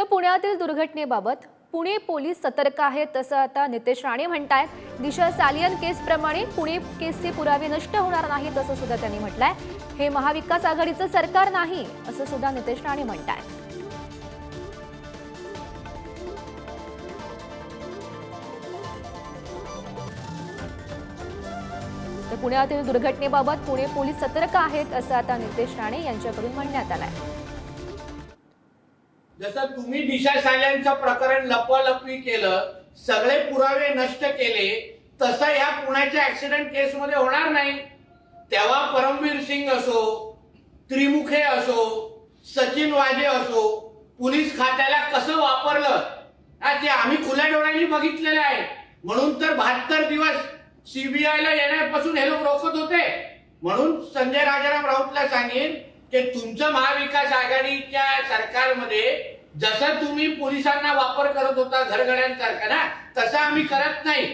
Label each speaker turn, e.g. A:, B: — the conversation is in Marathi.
A: तर पुण्यातील दुर्घटनेबाबत पुणे पोलीस सतर्क आहेत तसं आता नितेश राणे म्हणतायत. दिशा सालियन केसप्रमाणे पुणे केसचे पुरावे नष्ट होणार नाही तसं सुद्धा त्यांनी म्हटलंय. हे महाविकास आघाडीचं सरकार नाही असं सुद्धा नितेश राणे म्हणतायत. तर पुण्यातील दुर्घटनेबाबत पुणे पोलीस सतर्क आहेत असं आता नितेश राणे यांच्याकडून म्हणण्यात आलंय.
B: जसं तुम्ही दिशा साल्यांचं प्रकरण लपवालपवी केलं सगळे पुरावे नष्ट केले तसं ह्या पुण्याच्या ऍक्सिडेंट केसमध्ये होणार नाही. तेव्हा परमवीर सिंग असो त्रिमुखे असो सचिन वाजे असो पोलीस खात्याला कसं वापरलं? ते आम्ही खुल्या डोळ्यांनी बघितलेलं आहे. म्हणून तर बहात्तर दिवस सीबीआयला येण्यापासून हे लोक रोखत होते. म्हणून संजय राजाराम राऊतला सांगेन की तुमचं महाविकास आघाडीच्या सरकारमध्ये जसं तुम्ही पोलिसांना वापर करत होता घरगड्यांसारखा ना तसं आम्ही करत नाही.